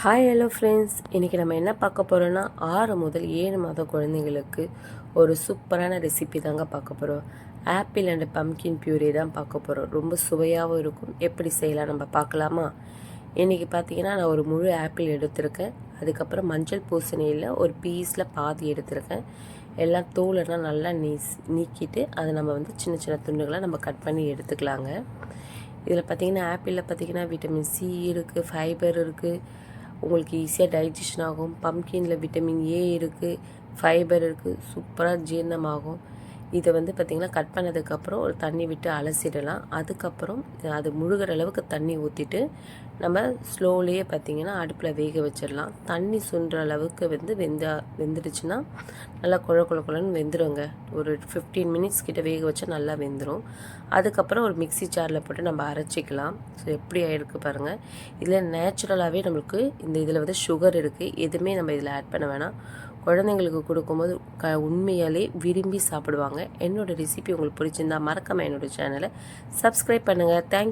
Hi hello friends இன்றைக்கி நம்ம என்ன பார்க்க போகிறோன்னா ஆறு முதல் ஏழு மாத குழந்தைங்களுக்கு ஒரு சூப்பரான ரெசிபி தாங்க பார்க்க போகிறோம் ஆப்பிள் அண்ட் பம்கின் பியூரி தான் பார்க்க போகிறோம் ரொம்ப சுவையாகவும் இருக்கும். எப்படி செய்யலாம் நம்ம பார்க்கலாமா? இன்றைக்கி பார்த்தீங்கன்னா நான் ஒரு முழு ஆப்பிள் எடுத்திருக்கேன். அதுக்கப்புறம் மஞ்சள் பூசணியில் ஒரு பீஸில் பாதி எடுத்திருக்கேன். எல்லாம் தோலெல்லாம் நல்லா நீஸ் நீக்கிட்டு அதை நம்ம வந்து சின்ன சின்ன துண்டுகளாக நம்ம கட் பண்ணி எடுத்துக்கலாங்க. இதில் பார்த்தீங்கன்னா ஆப்பிளில் பார்த்தீங்கன்னா விட்டமின் சி இருக்குது ஃபைபர் இருக்குது உங்களுக்கு ஈஸியாக டைஜஷன் ஆகும். பம்கினில் விட்டமின் ஏ இருக்குது ஃபைபர் இருக்குது சூப்பராக ஜீரணமாகும். இதை வந்து பார்த்திங்கன்னா கட் பண்ணதுக்கப்புறம் ஒரு தண்ணி விட்டு அலசிடலாம். அதுக்கப்புறம் அது முழுகிற அளவுக்கு தண்ணி ஊற்றிட்டு நம்ம ஸ்லோலியே பார்த்திங்கன்னா அடுப்பில் வேக வச்சிடலாம். தண்ணி சுன்ற அளவுக்கு வந்து வெந்தா வெந்துடுச்சுன்னா நல்லா குழ குழ குழன்னு வெந்துடுங்க ஒரு ஃபிஃப்டீன் மினிட்ஸ் கிட்ட வேக வச்சா நல்லா வெந்துடும் அதுக்கப்புறம் ஒரு மிக்ஸி ஜாரில் போட்டு நம்ம அரைச்சிக்கலாம். ஸோ எப்படி ஆகிருக்கு பாருங்கள் இதில் நேச்சுரலாகவே நம்மளுக்கு இந்த இதில் வந்து சுகர் இருக்குது எதுவுமே நம்ம இதில் ஆட் பண்ண வேணாம். குழந்தைங்களுக்கு கொடுக்கும்போது க உண்மையாலே விரும்பி சாப்பிடுவாங்க. என்னோடய ரெசிபி உங்களுக்கு பிடிச்சிருந்தா மறக்காமல் என்னோடய சேனலை சப்ஸ்கிரைப் பண்ணுங்கள் தேங்க்